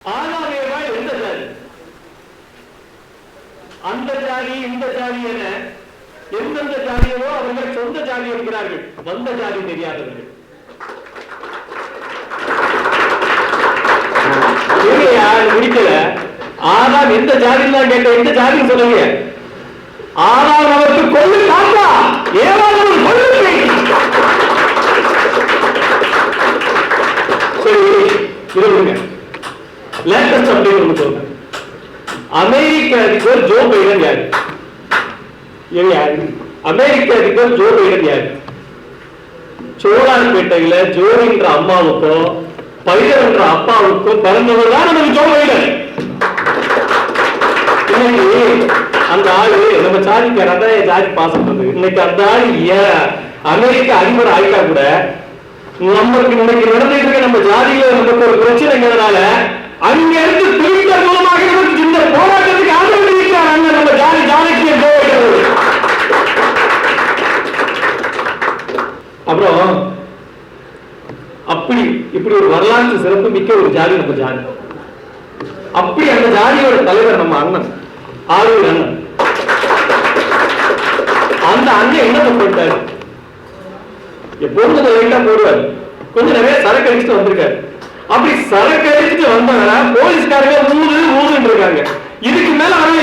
ஆதாரேவாய் எந்த ஜாதி அந்த ஜாதி இந்த ஜாதி என எந்தெந்த ஜாதியோ அவர்கள் சொந்த ஜாதி இருக்கிறார்கள் வந்த ஜாதி தெரியாதவர்கள். இல்லையா இது முடிக்கல. ஆதாம் எந்த ஜாதின்னு தான் கேட்ட எந்த ஜாதின்னு சொல்லுங்க ஆதாம் அவருக்கு கொள்ளு காத்தா. ஏதாவது ஒரு கொள்ளுமை சரி இது லேட்டஸ்ட் அப்டேட் ஒன்று சொல்றேன். அமெரிக்க அதிபர் ஜோ பைடன் யாரு? இது யாரு? அமெரிக்க அதிபர் ஜோ பைடன் யாரு? சோழான்பேட்டையில ஜோவின்ற அம்மாவுக்கும் பைடன் என்ற அப்பாவுக்கும் பிறந்தவர் தான் நமக்கு ஜோ பைடன். அந்த ஆளு நம்ம சாதிக்கார அதான் ஜாதி பாசம் இன்னைக்கு அந்த ஆள் ஏன் அமெரிக்க அதிபர் ஆயிட்டா கூட நம்மளுக்கு இன்னைக்கு நடந்துட்டு இருக்க நம்ம ஜாதியில நமக்கு ஒரு பிரச்சனைங்கிறதுனால அங்க இருந்து ட்விட்டர் மூலமாக இந்த போராட்டத்துக்கு ஆதரவு தெரிவிக்கிறார் அங்க நம்ம ஜாதி ஜாதிக்கு அப்புறம் அப்படி இப்படி ஒரு வரலாற்று சிறப்பு மிக்க ஒரு ஜாதி நம்ம ஜாதி. அப்படி அந்த ஜாதியோட தலைவர் நம்ம அண்ணன் ஆரூர் அண்ணன். அந்த அண்ணன் என்ன பண்ணிட்டாரு? எப்போதும் கொஞ்சம் லைட்டா போடுவார். கொஞ்சம் நிறைய சரக்கு அடிச்சுட்டு வந்திருக்காரு. அப்படி சரக்கு அடிச்சுட்டு வந்தாங்கன்னா போலீஸ்காரங்க ஊது ஊதுன்னு இருக்காங்க இதுக்கு மேல அவங்க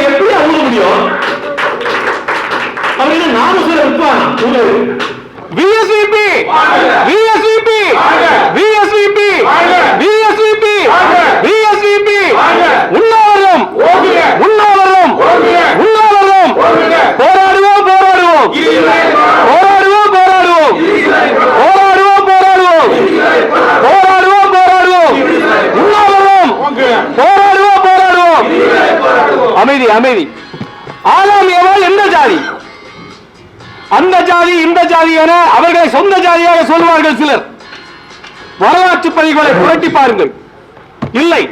அமைதி. அமைதி ஆலாம் எந்த ஜாதி? அந்த ஜாதி இந்த ஜாதி என அவர்களை சொந்த ஜாதியாக சொல்வார்கள் சிலர். வரலாற்று பதிவுகளை புரட்டி பாருங்கள். இல்லை.